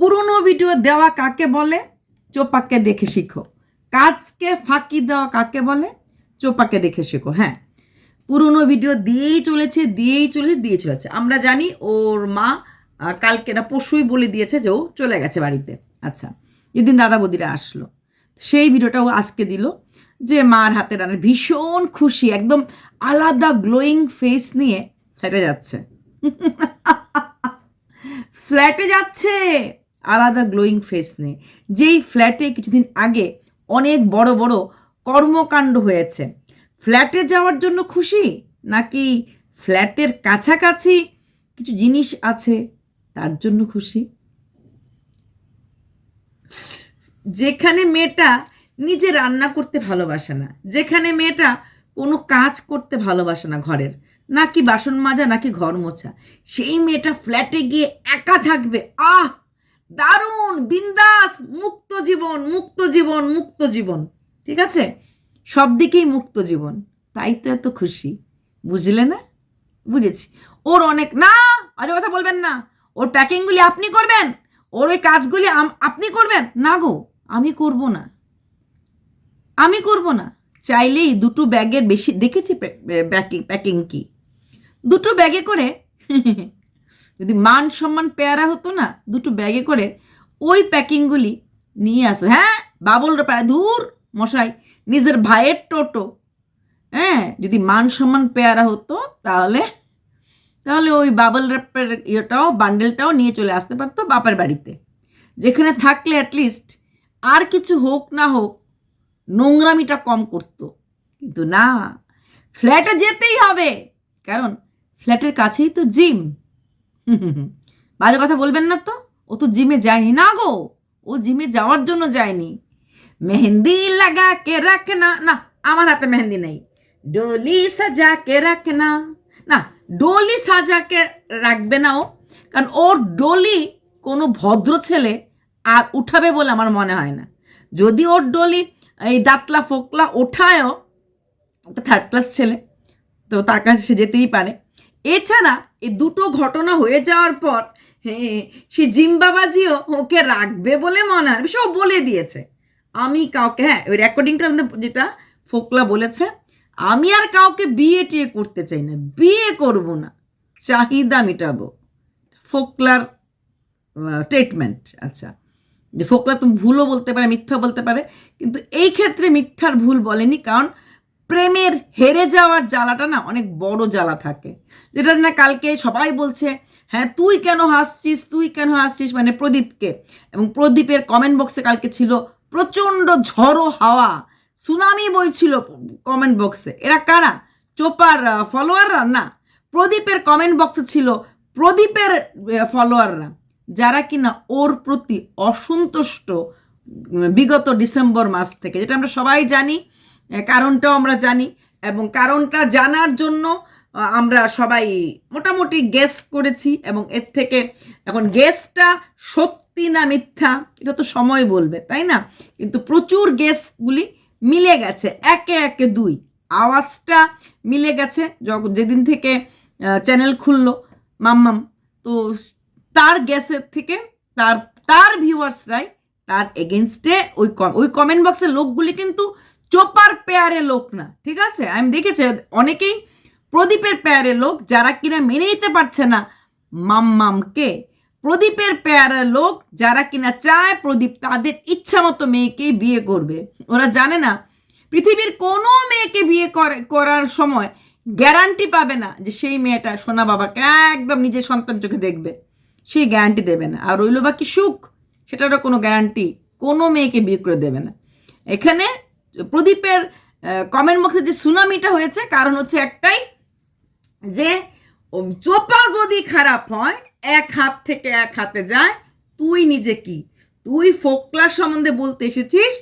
পুরনো ভিডিও দেওয়া কাকে বলে? চোপাকে দেখে শিখো। কাজকে ফাঁকি দেওয়া কাকে বলে? চোপাকে দেখে শেখো হ্যাঁ। পুরনো ভিডিও দিয়েই চলেছে দিয়েই চলেছে দিয়ে চলেছে। আমরা জানি ওর মা কালকে না পরশুই বলে দিয়েছে যে ও চলে গেছে বাড়িতে। আচ্ছা যেদিন দাদা বদিরা আসলো, সেই ভিডিওটা ও আজকে দিল যে মার হাতে রান্না ভীষণ খুশি, একদম আলাদা গ্লোয়িং ফেস নিয়ে ফ্ল্যাটে যাচ্ছে। ফ্ল্যাটে যাচ্ছে! আলাদা গ্লোয়িং ফেস নিয়ে যেই ফ্ল্যাটে কিছুদিন আগে অনেক বড় বড় কর্মকাণ্ড হয়েছে। ফ্ল্যাটে যাওয়ার জন্য খুশি? নাকি ফ্ল্যাটের কাছাকাছি কিছু জিনিস আছে, তার জন্য খুশি? যেখানে মেয়েটা নিজে রান্না করতে ভালোবাসে না, যেখানে মেয়েটা কোনো কাজ করতে ভালোবাসে না ঘরের, নাকি বাসন মাজা, নাকি ঘর মোছা, সেই মেয়েটা ফ্ল্যাটে গিয়ে একা থাকবে। আহ! দারুণ, বিন্দাস, মুক্ত জীবন মুক্ত জীবন মুক্ত জীবন। ঠিক আছে? সব দিকেই মুক্ত জীবন। তাই তো এত খুশি। বুঝলে না? বুঝেছি। ওর অনেক না আজ কথা বলবেন না। ওর প্যাকিংগুলি আপনি করবেন। ওর ওই কাজগুলি আপনি করবেন। না গো, আমি করব না। আমি করব না। চাইলেই দুটো ব্যাগের বেশি দেখেছি প্যাকিং প্যাকিং কি? দুটো ব্যাগে করে যদি মান সম্মান পেয়ারা হতো না, দুটো ব্যাগে করে ওই প্যাকিংগুলি নিয়ে আসে হ্যাঁ বাবল প্যারা দূর, মশাই, নিজের ভাইয়ের টোটো। হ্যাঁ যদি মান সম্মান পেয়ারা হতো তাহলে তাহলে ওই বাবল র্যাপের ইয়েটাও, বান্ডেলটাও নিয়ে চলে আসতে পারতো বাপের বাড়িতে। যেখানে থাকলে অ্যাটলিস্ট আর কিছু হোক না হোক, নোংরামিটা কম করতো। কিন্তু না, ফ্ল্যাটে যেতেই হবে। কারণ ফ্ল্যাটের কাছেই তো জিম। বাজে কথা বলবেন না তো। ও তো জিমে যায়নি না গো। ও জিমে যাওয়ার জন্য যায়নি। মেহেন্দি লাগা কে রাখনা না। আমার হাতে মেহেন্দি নেই। ডোলি সাজা কে রাখনা না। ডোলি সাজাকে রাখবে না ও। কারণ ওর ডোলি কোনো ভদ্র ছেলে আর উঠাবে বলে আমার মনে হয় না। যদি ওর ডোলি এই দাতলা ফোকলা ওঠায়ও, একটা থার্ড ক্লাস ছেলে, তো তার কাছে সে যেতেই পারে। এছাড়া এই দুটো ঘটনা হয়ে যাওয়ার পর হ্যাঁ, সে জিম্বাবাজিও ওকে রাখবে বলে মনে হয়। সব বলে দিয়েছে। আমি কাউকে হ্যাঁ ওই রেকর্ডিংটা যেটা ফোকলা বলেছে আমি আর কাউকে বিয়ে টিয়ে করতে চাই না বিয়ে করব না চাহিদা মেটাবো। ফোকলার স্টেটমেন্ট আচ্ছা। যে ফোকলা তুমি ভুলও বলতে পারে মিথ্যা বলতে পারে কিন্তু এই ক্ষেত্রে মিথ্যার ভুল বলেনি কারণ প্রেমের হেরে যাওয়ার জ্বালাটা না অনেক বড় জ্বালা থাকে। যেটা না কালকে সবাই বলছে হ্যাঁ তুই কেন হাসছিস? তুই কেন হাসছিস? মানে প্রদীপকে। এবং প্রদীপের কমেন্ট বক্সে কালকে ছিল প্রচণ্ড ঝড়ো হাওয়া। সুনামি বইছিল কমেন্ট বক্সে এরা কারা? চোপার ফলোয়াররা না? প্রদীপের কমেন্ট বক্সে ছিল প্রদীপের ফলোয়াররা যারা কিনা ওর প্রতি অসন্তুষ্ট বিগত ডিসেম্বর মাস থেকে, যেটা আমরা সবাই জানি কারণটাও আমরা জানি এবং কারণটা জানার জন্য আমরা সবাই মোটামুটি গেস করেছি এবং এর থেকে এখন গেসটা সত্যি না মিথ্যা, এটা তো সময় বলবে, তাই না? কিন্তু প্রচুর গেসগুলি মিলে গেছে, একে একে দুই। আওয়াজটা মিলে গেছে যেদিন থেকে চ্যানেল খুললো মাম্মাম, তো তার গ্যাসের থেকে তার তার ভিউয়ার্সরাই তার এগেনস্টে ওই ওই কমেন্ট বক্সের লোকগুলি কিন্তু চোপার পেয়ারে লোক না, ঠিক আছে? আমি দেখেছি, অনেকেই প্রদীপের পেয়ারে লোক যারা কিনা মেনে নিতে পারছে না। মাম্মামকে প্রদীপের পেয়ারে লোক যারা কিনা চায় প্রদীপ তাদের ইচ্ছা মতো মেয়েকেই বিয়ে করবে। ওরা জানে না, পৃথিবীর কোনো মেয়েকে বিয়ে করে, করার সময় গ্যারান্টি পাবে না যে সেই মেয়েটা সোনা বাবাকে একদম নিজের সন্তান চোখে দেখবে। সেই গ্যারান্টি দেবে না। আর রইল বাকি সুখ, সেটারও কোনো গ্যারান্টি কোনো মেয়েকে বিয়ে করে দেবে না। এখানে প্রদীপের কমেন্ট বক্সে যে সুনামিটা হয়েছে, কারণ হচ্ছে একটাই যে চোপা যদি খারাপ হয়, এক হাত থেকে এক হাতে যায়, তুই নিজে কি? তুই ফোকলা সম্বন্ধে বলতে এসেছিস,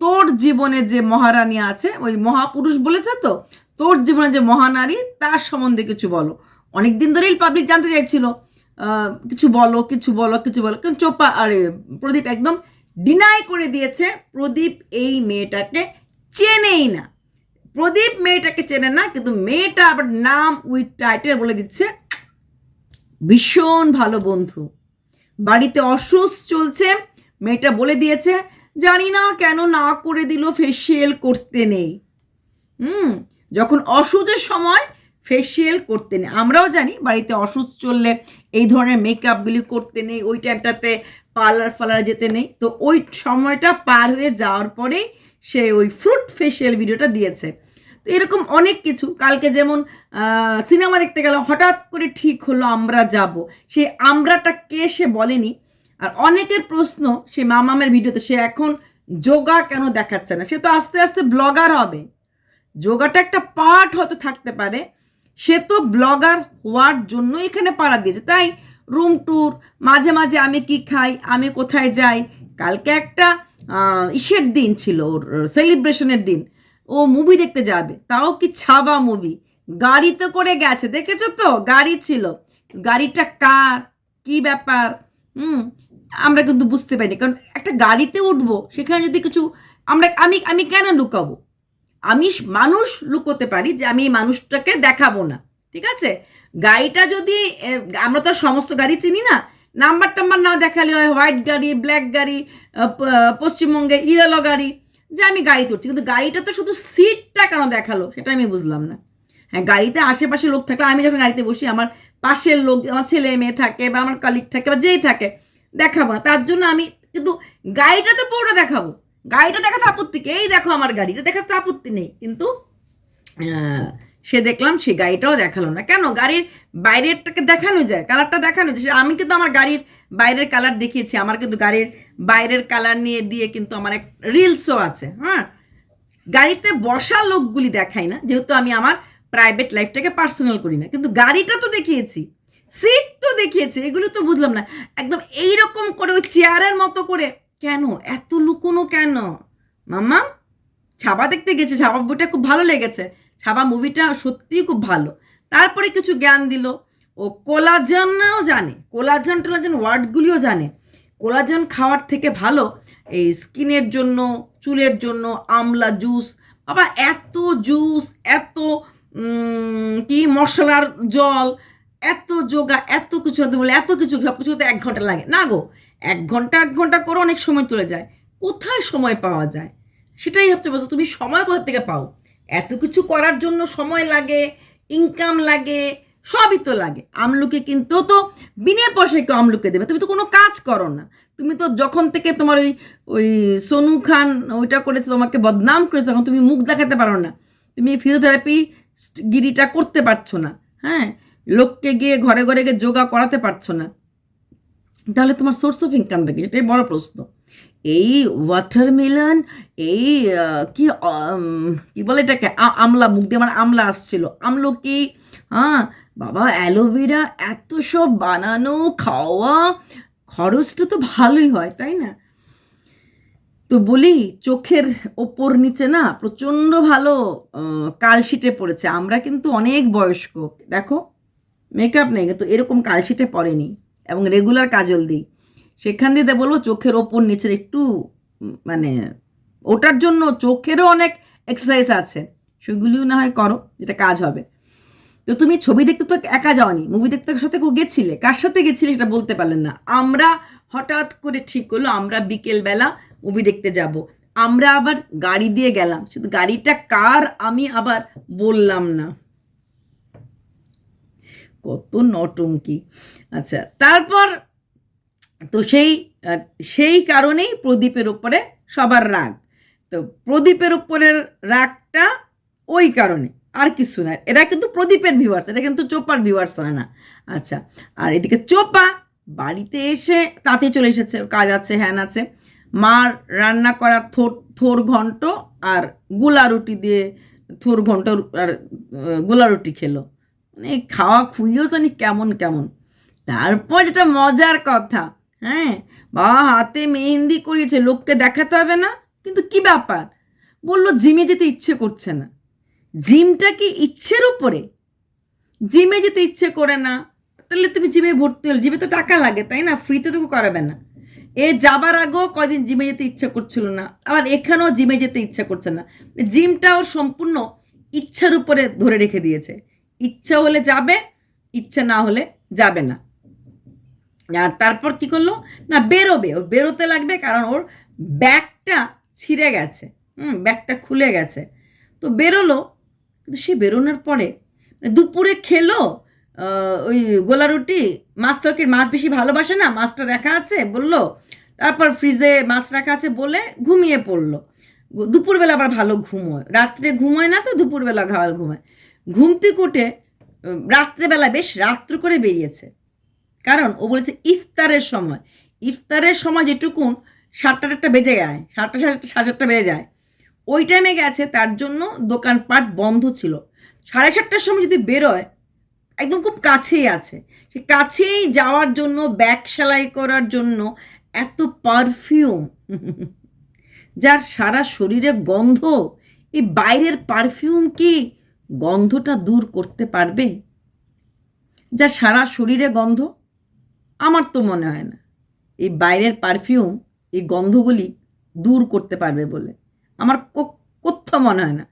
তোর জীবনে যে মহারানী আছে, ওই মহাপুরুষ বলেছে তো, তোর জীবনে যে মহানারী, তার সম্বন্ধে কিছু বলো। অনেক দিন ধরেই পাবলিক জানতে চাইছিল কিছু বলো কিছু বলো কিছু বলো কিন্তু চোপা, আরে, প্রদীপ একদম ডিনাই করে দিয়েছে প্রদীপ এই মেয়েটাকে চেনেই না। প্রদীপ মেয়েটাকে চেনে না, কিন্তু মেয়েটা আবার নাম উইথ টাইটেল বলে দিচ্ছে। ভীষণ ভালো বন্ধু। বাড়িতে অসুস্থ চলছে, মেয়েটা বলে দিয়েছে, জানি না কেন না করে দিল ফেসিয়াল করতে নেই। হুম, যখন অসুখের সময় ফেসিয়াল করতে নেই। আমরাও জানি বাড়িতে অসুস্থ চললে এই ধরনের মেকআপগুলি করতে নেই, ওই টাইমটাতে পার্লার ফার্লার যেতে নেই। তো ওই সময়টা পার হয়ে যাওয়ার পরেই সে ওই ফ্রুট ফেসিয়াল ভিডিওটা দিয়েছে। তো এরকম অনেক কিছু। কালকে যেমন সিনেমা দেখতে গেলাম, হঠাৎ করে ঠিক হলো আমরা যাব। সেই আমরাটা কে সে বলেনি। আর অনেকের প্রশ্ন সে মামামের ভিডিওতে সে এখন যোগা কেন দেখাচ্ছে না? সে তো আস্তে আস্তে ব্লগার হবে। যোগাটা একটা পার্ট হয়তো থাকতে পারে। সে তো ব্লগার হওয়ার জন্য এখানে পাড়া দিয়েছে। তাই রুম ট্যুর মাঝে মাঝে আমি কি খাই, আমি কোথায় যাই। কালকে একটা ইসের দিন ছিল ওর সেলিব্রেশনের দিন। ও মুভি দেখতে যাবে। তাও কি ছাবা মুভি গাড়িতে করে গেছে, দেখেছ তো? গাড়ি ছিল। গাড়িটা কার? কি ব্যাপার? হুম, আমরা কিন্তু বুঝতে পারিনি। কারণ একটা গাড়িতে উঠবো, সেখানে যদি কিছু, আমরা, আমি আমি কেন লুকাবো? আমি মানুষ লুকোতে পারি যে আমি এই মানুষটাকে দেখাবো না। ঠিক আছে? গাড়িটা যদি আমরা তো সমস্ত গাড়ি চিনি না, নাম্বার টাম্বার না দেখালে হয় হোয়াইট গাড়ি, ব্ল্যাক গাড়ি পশ্চিমবঙ্গে ইয়েলো গাড়ি, যে আমি গাড়ি তুলছি কিন্তু গাড়িটা তো শুধু সিটটা কেন দেখাল, সেটা আমি বুঝলাম না। হ্যাঁ গাড়িতে আশেপাশে লোক থাকলে, আমি যখন গাড়িতে বসি, আমার পাশের লোক, আমার ছেলে মেয়ে থাকে বা আমার কালিক থাকে বা যেই থাকে, দেখাবো না। তার জন্য আমি, কিন্তু গাড়িটা তো পুরোটা দেখাবো। গাড়িটা দেখাতে আপত্তি? এই দেখো আমার গাড়িটা, দেখাতে আপত্তি নেই। কিন্তু সে দেখলাম, সে গাড়িটাও দেখাল না। কেন? গাড়ির বাইরেরটাকে দেখানো যায়, কালারটা দেখানো যায়। আমি কিন্তু আমার গাড়ির বাইরের কালার দেখিয়েছি, আমার কিন্তু গাড়ির বাইরের কালার নিয়ে দিয়ে কিন্তু আমার এক রিলসও আছে হ্যাঁ? গাড়িতে বসা লোকগুলি দেখাই না, যেহেতু আমি আমার প্রাইভেট লাইফটাকে পার্সোনাল করি না। কিন্তু গাড়িটা তো দেখিয়েছি সিট তো দেখিয়েছি, এগুলো তো বুঝলাম না। একদম এইরকম করে ওই চেয়ারের মতো করে। কেন? এত লুকোনো কেন? মাম্মা, ছাপা দেখতে গেছে, ছাপা বইটা খুব ভালো লেগেছে। ছাবা মুভিটা সত্যিই খুব ভালো। তারপরে কিছু জ্ঞান দিল। ও কোলাজনও জানে, কোলাজন টোলাজন ওয়ার্ডগুলিও জানে। কোলাজন খাওয়ার থেকে ভালো, এই স্কিনের জন্য, চুলের জন্য, আমলা, জুস। বাবা, এত জুস, এত কি মশলার জল, এত যোগা, এত কিছু বলে, এত কিছু, সব কিছুতে এক ঘণ্টা লাগে। না গো, এক ঘণ্টা এক ঘণ্টা করে অনেক সময় চলে যায়। কোথায় সময় পাওয়া যায়? সেটাই হচ্ছে বলছো, তুমি সময় কোথা থেকে পাও? এত কিছু করার জন্য সময় লাগে ইনকাম লাগে, সবই তো লাগে। আমলুকে কিন্তু তো বিনা পয়সায় কেউ আমলুকে দেবে। তুমি তো কোনো কাজ করো না। তুমি তো যখন থেকে তোমার ওই ওই সোনু খান ওইটা করেছে, তোমাকে বদনাম করেছে, তখন তুমি মুখ দেখাতে পারো না। তুমি ফিজিওথেরাপি গিরিটা করতে পারছ না। হ্যাঁ? লোককে গিয়ে ঘরে ঘরে গিয়ে যোগা করাতে পারছ না। তাহলে তোমার সোর্স অফ ইনকামটা কি? এটাই বড় প্রশ্ন। এই ওয়াটারমেলন এই কি কি বলে এটাকে? আমলা মুখ দিয়ে আমার আমলা আসছিল। আমলো কি? হ্যাঁ বাবা অ্যালোভেরা এত সব বানানো, খাওয়া, খরচটা তো ভালোই হয়, তাই না? তো বলি, চোখের ওপর নিচে না প্রচণ্ড ভালো কালশিটে পড়েছে। আমরা কিন্তু অনেক বয়স্ক, দেখো মেকআপ নেই, কিন্তু এরকম কালশিটে পড়েনি। এবং রেগুলার কাজল দিই। সেখান দিয়ে বলব চোখের ওপর নিচের একটু মানে ওটার জন্য চোখেরও অনেক এক্সারসাইজ আছে। সেগুলিও না হয় করো, যেটা কাজ হবে। তো তুমি ছবি দেখতে তো একা যাওনি মুভি দেখতে সাথে কেউ গেছিলে? কার সাথে গেছিলে সেটা বলতে পারলেন না। আমরা হঠাৎ করে ঠিক করল, আমরা বিকেলবেলা মুভি দেখতে যাব। আমরা আবার গাড়ি দিয়ে গেলাম, শুধু গাড়িটা কার আমি আবার বললাম না। কত নটঙ্কি আচ্ছা তারপর তো সেই সেই কারণেই প্রদীপের উপরে সবার রাগ। তো প্রদীপের উপরের রাগটা ওই কারণে, আর কিছু না। এরা কিন্তু প্রদীপের ভিউয়ার্স এটা কিন্তু চোপার ভিউয়ার্স হয় না। আচ্ছা আর এদিকে চোপা বাড়িতে এসে তাতে চলে এসেছে, কাজ আছে, হ্যান আছে। মার রান্না করার থোর থোর ঘন্ট আর গোলা রুটি দিয়ে থোর ঘন্ট আর গোলা রুটি খেলো। মানে খাওয়া খুঁজেও জানি কেমন কেমন। তারপর যেটা মজার কথা হ্যাঁ? বাবা হাতে মেহেন্দি করিয়েছে, লোককে দেখাতে হবে না? কিন্তু কি ব্যাপার? বলল, জিমে যেতে ইচ্ছে করছে না। জিমটা কি ইচ্ছের উপরে? জিমে যেতে ইচ্ছে করে না। তাহলে তুমি জিমে ভর্তি হলে, জিমে তো টাকা লাগে, তাই না? ফ্রিতে তো করাবে না। এ যাবার আগেও কদিন জিমে যেতে ইচ্ছে করছিল না, আবার এখানেও জিমে যেতে ইচ্ছে করছে না। জিমটা ওর সম্পূর্ণ ইচ্ছার উপরে ধরে রেখে দিয়েছে। ইচ্ছা হলে যাবে, ইচ্ছা না হলে যাবে না। আর তারপর কি করল? না, বেরোবে। ওর বেরোতে লাগবে কারণ ওর ব্যাগটা ছিঁড়ে গেছে। হুম, ব্যাগটা খুলে গেছে। তো বেরোলো, কিন্তু সে বেরোনোর পরে মানে দুপুরে খেলো ওই গোলা রুটি, মাছ মাছ বেশি ভালোবাসে না, মাছটা রাখা আছে, বলল। তারপর ফ্রিজে মাছ রাখা আছে বলে ঘুমিয়ে পড়ল। দুপুরবেলা আবার ভালো ঘুমোয় রাত্রে ঘুমোয় না তো, দুপুরবেলা ভালো ঘুমায় ঘুমতে কুটে রাত্রেবেলা বেশ রাত্র করে বেরিয়েছে। কারণ ও বলেছে ইফতারের সময়। ইফতারের সময় যেটুকুন সাতটা একটা বেজে যায়, সাতটা সাড়ে সাতটা বেজে যায়। ওই টাইমে গেছে, তার জন্য দোকানপাট বন্ধ ছিল। সাড়ে সাতটার সময় যদি বেরোয়, একদম খুব কাছেই আছে। সে কাছেই যাওয়ার জন্য, ব্যাগ সেলাই করার জন্য এত পারফিউম যার সারা শরীরে গন্ধ এই বাইরের পারফিউম কি গন্ধটা দূর করতে পারবে? যা সারা শরীরে গন্ধ আমার তো মনে হয় না। এই বাইরের পারফিউম এই গন্ধগুলি দূর করতে পারবে বলে। আমার কোথাও মনে হয় না।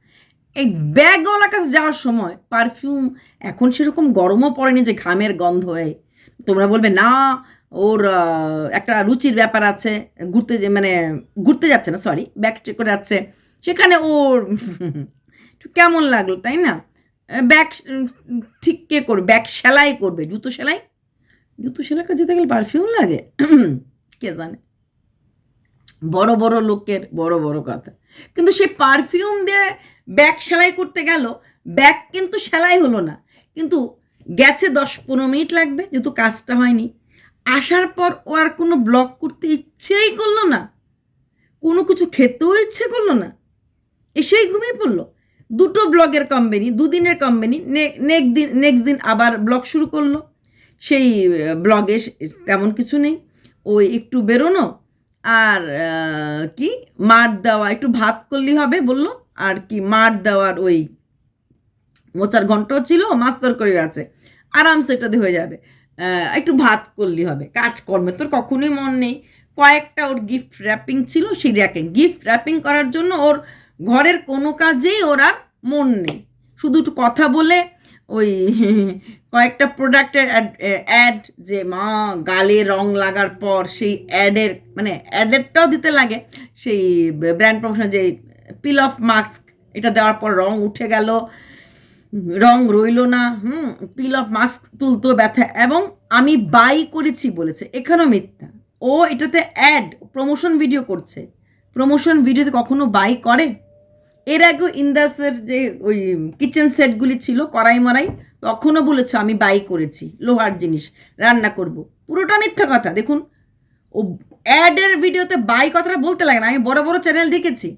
এই ব্যাগওয়ালার কাছে যাওয়ার সময় পারফিউম এখন সেরকম গরমও পড়েনি যে ঘামের গন্ধ হয় তোমরা বলবে, না, ওর একটা রুচির ব্যাপার আছে, ঘুরতে যে মানে ঘুরতে যাচ্ছে না সরি ব্যাগ করে যাচ্ছে। সেখানে ওর কেমন লাগল, তাই না? ব্যাগ ঠিক কে করবে? ব্যাগ সেলাই করবে, জুতো সেলাই? জুতো সেলাই করে যেতে গেলে পারফিউম লাগে। কে জানে? বড় বড় লোকের বড় বড় কথা। কিন্তু সে পারফিউম দিয়ে ব্যাগ সেলাই করতে গেল ব্যাগ কিন্তু সেলাই হলো না। কিন্তু গেছে দশ পনেরো মিনিট লাগবে, যেহেতু কাজটা হয়নি। আসার পর ও আর কোনো ব্লগ করতে ইচ্ছেই করল না। কোনো কিছু খেতেও ইচ্ছে করল না। এসেই ঘুমিয়ে পড়ল। দুটো ব্লগের কোম্পানি দুদিনের কোম্পানি নেক্সট দিন নেক্সট দিন আবার ব্লগ শুরু করল। সেই ব্লগে তেমন কিছু নেই। ওই একটু বেরোনো আর কি, মার দেওয়া, একটু ভাত করলেই হবে বলল। আর কি, মার দেওয়ার ওই মোচার ঘন্টও ছিল, মাছ তরকারি আছে। আরামসে এটাতে হয়ে যাবে। একটু ভাত করলেই হবে। কাজকর্মে তোর কখনোই মন নেই। কয়েকটা ওর গিফট র্যাপিং ছিল, সেই র্যাপিং গিফট র্যাপিং করার জন্য ওর ঘরের কোনো কাজেই ওর আর মন নেই। শুধু একটু কথা বলে ওই কয়েকটা প্রোডাক্টের অ্যাড যে মা গালে রং লাগার পর সেই অ্যাডের মানে অ্যাডেরটাও দিতে লাগে। সেই ব্র্যান্ড প্রমোশন যে পিল অফ মাস্ক এটা দেওয়ার পর রং উঠে গেল, রং রইল না, হুম পিল অফ মাস্ক তুলতো ব্যথা। এবং আমি বাই করেছি বলেছে, এখানেও মিথ্যা। ও এটাতে অ্যাড প্রমোশন ভিডিও করছে। প্রমোশন ভিডিওতে কখনো বাই করে? এর আগেও ইন্দাসের যে ওই কিচেন সেটগুলি ছিল কড়াই মরাই তখনও বলেছ, আমি বাই করেছি, লোহার জিনিস, রান্না করব। পুরোটা মিথ্যা কথা, দেখুন। ও অ্যাডের ভিডিওতে বাই কথাটা বলতে লাগে না, আমি বড় বড় চ্যানেল দেখেছি।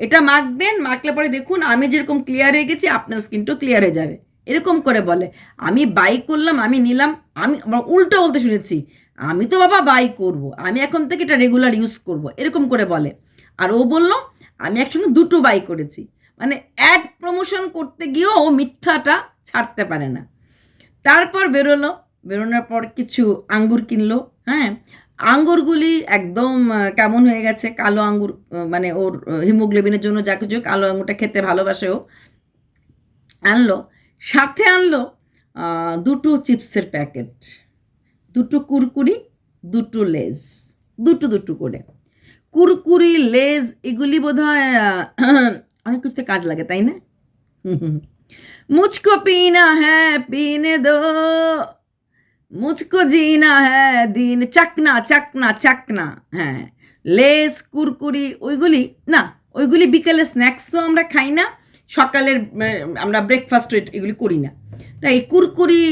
এটা মাখবেন, মাখলে পরে দেখুন, আমি যেরকম ক্লিয়ার হয়ে গেছি, আপনার স্কিনটাও ক্লিয়ার হয়ে যাবে। এরকম করে বলে, আমি বাই করলাম, আমি নিলাম, আমি উল্টো বলতে শুনেছি, আমি তো বাবা বাই করব, আমি এখন থেকে এটা রেগুলার ইউজ করব। এরকম করে বলে। আর ও বলল আমি একসঙ্গে দুটো বাই করেছি। মানে অ্যাড প্রমোশন করতে গিয়েও ও মিথ্যাটা ছাড়তে পারে না। তারপর বেরোলো, বেরোনোর পর কিছু আঙ্গুর কিনলো হ্যাঁ? আঙ্গুরগুলি একদম কেমন হয়ে গেছে? কালো আঙ্গুর মানে ওর হিমোগ্লোবিনের জন্য যা কিছু, কালো আঙ্গুরটা খেতে ভালোবাসে ও। আনলো, সাথে আনলো দুটো চিপসের প্যাকেট। দুটো কুরকুরি, দুটো লেজ দুটো দুটো করে। কুরকুরি, লেজ, এগুলি বোধ হয় অনেক কিছুতে কাজ লাগে, তাই না? মুঝকো পিনা হ্যাঁ পিনে দো। মুঝকো জিনা হ্যাঁ দিন, চাকনা চাকনা চাকনা হ্যাঁ। লেস কুরকুরি, ওইগুলি, না, ওইগুলি বিকেলে স্ন্যাক্সও আমরা খাই না, সকালের আমরা ব্রেকফাস্ট এগুলি করি না। তাই কুরকুরি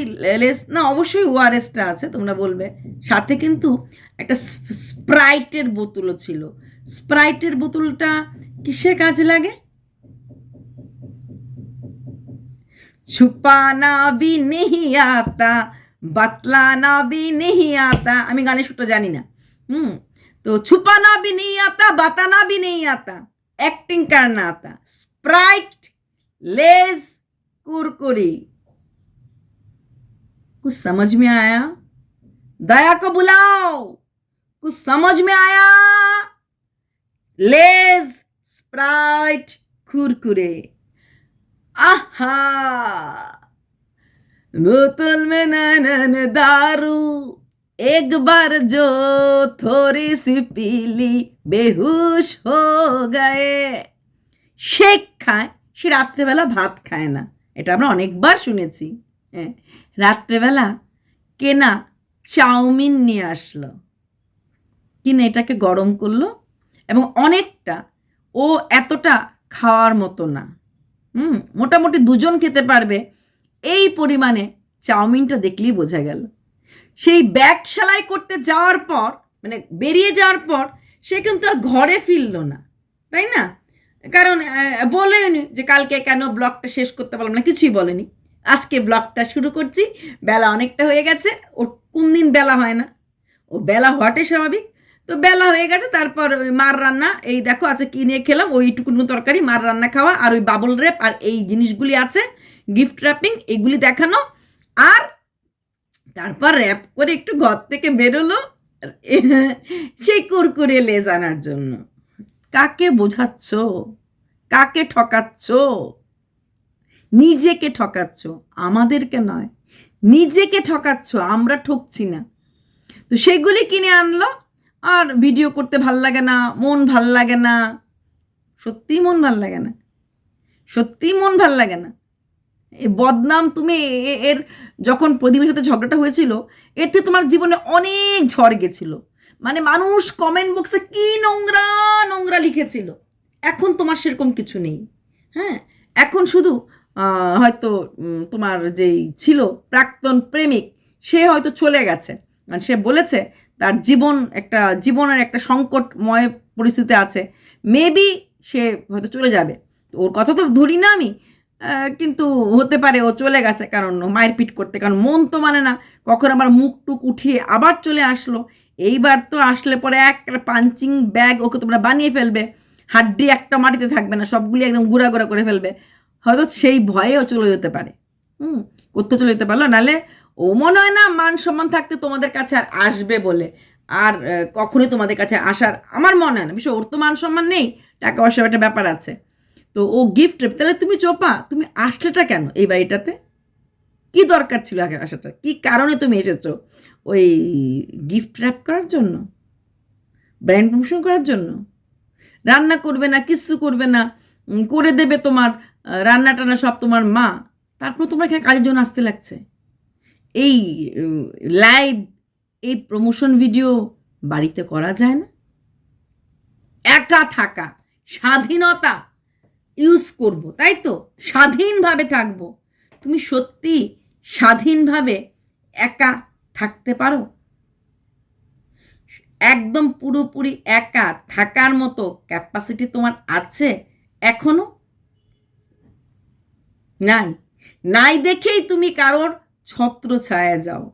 লেস না, অবশ্যই ওআরএসটা আছে, তোমরা বলবে। সাথে কিন্তু একটা স্প- স্প্রাইটের বোতলও ছিল স্প্রাইটের বোতলটা কিসে কাজে লাগে छुपाना भी नहीं आता बतलाना भी नहीं आता আমি গানের সুরটা জানি না হুম তো छुपाना भी नहीं आता बताना भी नहीं आता एक्टिंग करना आता स्प्राइट लेज कुरकुरी कुछ समझ में आया दया को बुलाओ कुछ समझ में आया लेज स्प्राइट कुरकुरे आहा बोतल में नैनन दारू एक बार जो थोड़ी सी पीली বেহুশ হো গায়ে শেখ খায় সে রাত্রেবেলা ভাত খায় না এটা আমরা অনেকবার শুনেছি হ্যাঁ রাত্রেবেলা কেনা চাউমিন নিয়ে আসলো কিনে এটাকে গরম করল এবং অনেকটা ও এতটা খাওয়ার মতো না। হুম, মোটামুটি দুজন খেতে পারবে। এই পরিমাণে চাউমিনটা দেখলেই বোঝা গেল। সেই ব্যাগ সেলাই করতে যাওয়ার পর মানে বেরিয়ে যাওয়ার পর সে কিন্তু আর ঘরে ফিরল না, তাই না? কারণ বলেনি যে কালকে কেন ব্লগটা শেষ করতে পারলাম না, কিছুই বলেনি। আজকে ব্লগটা শুরু করছি, বেলা অনেকটা হয়ে গেছে, ওর কোন দিন বেলা হয় না। ও বেলা হওয়াটাই স্বাভাবিক। তো বেলা হয়ে গেছে, তারপর ওই মার রান্না, এই দেখো আছে কি নিয়ে খেলাম ওইটুকুনো তরকারি, মার রান্না খাওয়া, আর ওই বাবল র্যাপ আর এই জিনিসগুলি আছে গিফট র্যাপিং এগুলি দেখানো, আর তারপর র্যাপ করে একটু ঘর থেকে বেরোলো, সেই কুরকুরে লেজ আনার জন্য। কাকে বোঝাচ্ছ? কাকে ঠকাচ্ছ? নিজেকে ঠকাচ্ছ, আমাদেরকে নয়, নিজেকে ঠকাচ্ছ, আমরা ঠকছি না। তো সেগুলি কিনে আনলো আর ভিডিও করতে ভালো লাগে না, মন ভালো লাগে না। সত্যিই মন ভালো লাগে না। সত্যিই মন ভালো লাগে না। এ বদনাম তুমি এর যখন প্রদীপের সাথে ঝগড়াটা হয়েছিল, এর থেকে তোমার জীবনে অনেক ঝড় গেছিল। মানে মানুষ কমেন্ট বক্সে কি নোংরা নোংরা লিখেছিল। এখন তোমার সেরকম কিছু নেই। হ্যাঁ? এখন শুধু হয়তো তোমার যেই ছিল প্রাক্তন প্রেমিক, সে হয়তো চলে গেছে। মানে সে বলেছে তার জীবন একটা, জীবনের একটা সংকটময় পরিস্থিতি আছে। মেবি সে হয়তো চলে যাবে। ওর কথা তো ধরি না আমি। কিন্তু হতে পারে ও চলে গেছে, কারণ মায়ের পিট করতে, কারণ মন তো মানে না। কখন আমার মুখ টুক উঠিয়ে আবার চলে আসলো। এইবার তো আসলে পরে একটা পাঞ্চিং ব্যাগ ওকে তোমরা বানিয়ে ফেলবে। হাড্ডি একটা মাটিতে থাকবে না, সবগুলি একদম গুঁড়া গুঁড়া করে ফেলবে। হয়তো সেই ভয়েও চলে যেতে পারে। হুম, করতে চলে যেতে পারল। নাহলে ও মনে হয় না মান সম্মান থাকতে তোমাদের কাছে আর আসবে বলে। আর কখনোই তোমাদের কাছে আসার আমার মনে হয় না। বিষয় ওর তো মান সম্মান নেই, টাকা পয়সার একটা ব্যাপার আছে। তো ও গিফট তাহলে তুমি চোপা, তুমি আসলেটা কেন এই বাড়িটাতে? কি দরকার ছিল আগে আসাটা? কি কারণে তুমি এসেছ ওই গিফট র্যাপ করার জন্য? ব্র্যান্ড প্রমোশন করার জন্য? রান্না করবে না কিচ্ছু করবে না করে দেবে তোমার রান্না টান্না সব তোমার মা। তারপর তোমার এখানে কাজের জন্য আসতে লাগছে। এই লাইভ এই প্রমোশন ভিডিও বাড়িতে করা যায় না? একা থাকা, স্বাধীনতা ইউজ করব, তাই তো? স্বাধীনভাবে থাকব। তুমি সত্যি স্বাধীনভাবে একা থাকতে পারো? একদম পুরোপুরি একা থাকার মতো ক্যাপাসিটি তোমার আছে এখনও? নাই। নাই দেখেই তুমি কারোর ছত্র ছায়া যাও।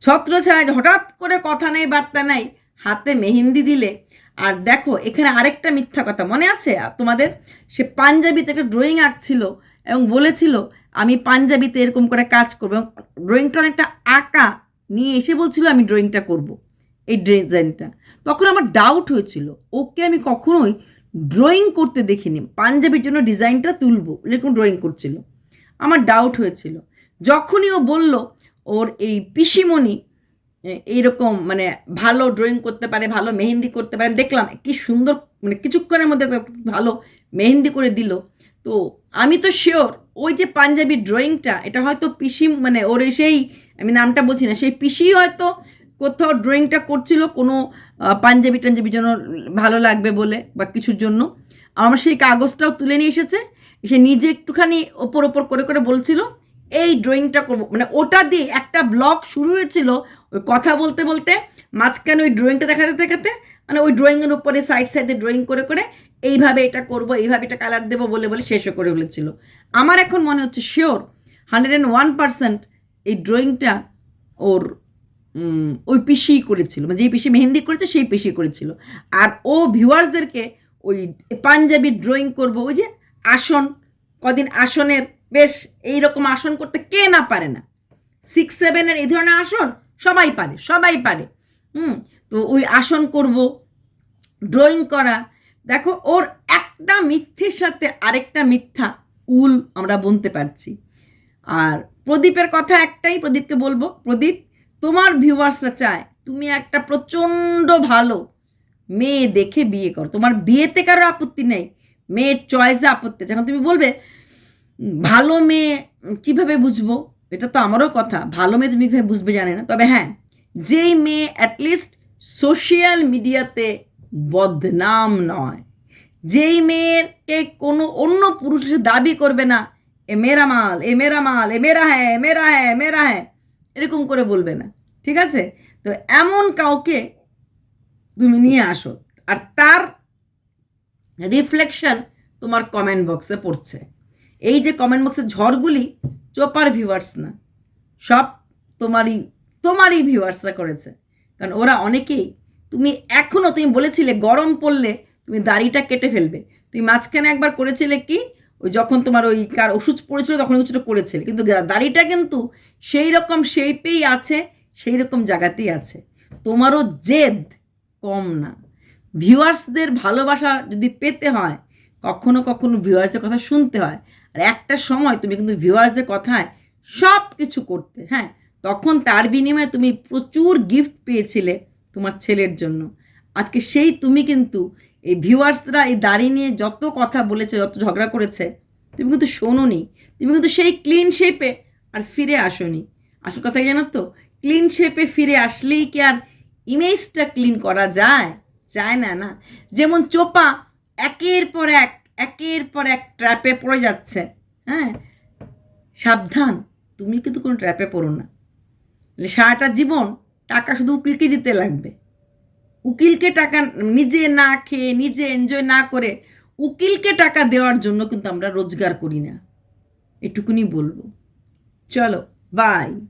ছত্র ছায়া হঠাৎ করে কথা নেই, বার্তা নাই, হাতে মেহেন্দি দিলে। আর দেখো, এখানে আরেকটা মিথ্যা কথা মনে আছে? তোমাদের? সে পাঞ্জাবিতে একটা ড্রয়িং আঁকছিল এবং বলেছিল, আমি পাঞ্জাবিতে এরকম করে কাজ করব। এবং ড্রয়িংটা অনেকটা আঁকা নিয়ে এসে বলছিল, আমি ড্রয়িংটা করব। এই ডিজাইনটা তখন আমার ডাউট হয়েছিল, ওকে আমি কখনোই ড্রয়িং করতে দেখিনি। পাঞ্জাবির জন্য ডিজাইনটা তুলবো। এরকম ড্রয়িং করছিল। আমার ডাউট হয়েছিল। যখনই ও বলল, ওর এই পিসিমণি এইরকম মানে ভালো ড্রয়িং করতে পারে, ভালো মেহেন্দি করতে পারে দেখলাম কি সুন্দর মানে কিছুক্ষণের মধ্যে ভালো মেহেন্দি করে দিল। তো আমি তো শিওর ওই যে পাঞ্জাবি ড্রয়িংটা এটা হয়তো পিসি মানে ওর সেই, আমি নামটা বলছি না, সেই পিসি হয়তো কোথাও ড্রয়িংটা করছিল, কোনো পাঞ্জাবি টাঞ্জাবির জন্য ভালো লাগবে বলে বা কিছুর জন্য। আমার সেই কাগজটাও তুলে নিয়ে এসেছে সে নিজে একটুখানি ওপর ওপর করে করে বলছিল এই ড্রয়িংটা করব। মানে ওটা দিয়ে একটা ব্লগ শুরু হয়েছিল, ওই কথা বলতে বলতে মাঝখানে ওই ড্রয়িংটা দেখাতে দেখাতে মানে ওই ড্রয়িংয়ের উপরে সাইড সাইডে ড্রয়িং করে করে এইভাবে এটা করব, এইভাবে এটা কালার দেবো বলে বলে শেষও করে ফেলেছিল। আমার এখন মনে হচ্ছে sure hundred and one percent এই ড্রয়িংটা ওর ওই পিসি করেছিল। মানে যেই পিসি মেহেন্দি করেছে, সেই পিসি করেছিল। আর ও ভিউয়ার্সদেরকে ওই পাঞ্জাবি ড্রয়িং করব, ওই যে আসন, কদিন আসনের বেশ এই রকম আসন করতে কে না পারে না। সিক্স সেভেনের এই ধরনের আসন সবাই পারে সবাই পারে। হুম, তো ওই আসন করব ড্রয়িং করা। দেখো, ওর একটা মিথ্যের সাথে আরেকটা মিথ্যা উল আমরা বুনতে পারছি। আর প্রদীপের কথা একটাই প্রদীপকে বলব, প্রদীপ, তোমার ভিউয়ার্সরা চায় তুমি একটা প্রচণ্ড ভালো মেয়ে দেখে বিয়ে করো। তোমার বিয়েতে কারও আপত্তি নেই, মেয়ের চয়েসে আপত্তি। যখন তুমি বলবে ভালো মেয়ে কীভাবে বুঝব? এটা তো আমারও কথা। ভালো মেয়ে তুমি কীভাবে বুঝবে জানে না। তবে হ্যাঁ যেই মেয়ে অ্যাটলিস্ট সোশ্যাল মিডিয়াতে বদনাম নয়। যেই মেয়েরকে কোনো অন্য পুরুষ দাবি করবে না, এ মেরা মাল, এ মেরা মাল, এ মেরা হ্যাঁ মেরা হ্যাঁ মেরা হ্যাঁ এরকম করে বলবে না। ঠিক আছে? তো এমন কাউকে তুমি নিয়ে আসো। আর তার রিফ্লেকশন তোমার কমেন্ট বক্সে পড়ছে। এই যে কমেন্ট বক্সের ঝড়গুলি, চোপার ভিউয়ার্স না, সব তোমারই তোমারই ভিউয়ার্সরা করেছে। কারণ ওরা অনেকেই, তুমি এখনও তুমি বলেছিলে গরম পড়লে তুমি দাড়িটা কেটে ফেলবে। তুমি মাঝখানে একবার করেছিলে কি, ওই যখন তোমার ওই কার ওষুধ পড়েছিল তখন কিছুটা করেছিলে। কিন্তু দাড়িটা কিন্তু সেই রকম শেপেই আছে, সেই রকম জায়গাতেই আছে। তোমারও জেদ কম না। ভিউয়ার্সদের ভালোবাসা যদি পেতে হয়, কখনো কখনো ভিউয়ার্সদের কথা শুনতে হয়। আর একটা সময় তুমি কিন্তু ভিউয়ার্সদের কথায় সব কিছু করতে হ্যাঁ? তখন তার বিনিময়ে তুমি প্রচুর গিফট পেয়েছিলে তোমার ছেলের জন্য। আজকে সেই তুমি কিন্তু এই ভিউয়ার্সরা এই দাড়ি নিয়ে যত কথা বলেছে, যত ঝগড়া করেছে, তুমি কিন্তু শোনোনি। তুমি কিন্তু সেই ক্লিন শেপে আর ফিরে আসোনি। আসল কথা জানো তো? ক্লিন শেপে ফিরে আসলেই কি আর ইমেজটা ক্লিন করা যায়? যায় না না। যেমন চোপা, একের পর এক একের পর এক ট্র্যাপে পড়ে যাচ্ছে। হ্যাঁ? সাবধান। তুমি কিন্তু কোনো ট্র্যাপে পড়ো না। সারাটা জীবন টাকা শুধু উকিলকে দিতে লাগবে। উকিলকে টাকা নিজে না খেয়ে, নিজে এনজয় না করে উকিলকে টাকা দেওয়ার জন্য কিন্তু আমরা রোজগার করি না। এটুকুনি বলব। চলো বাই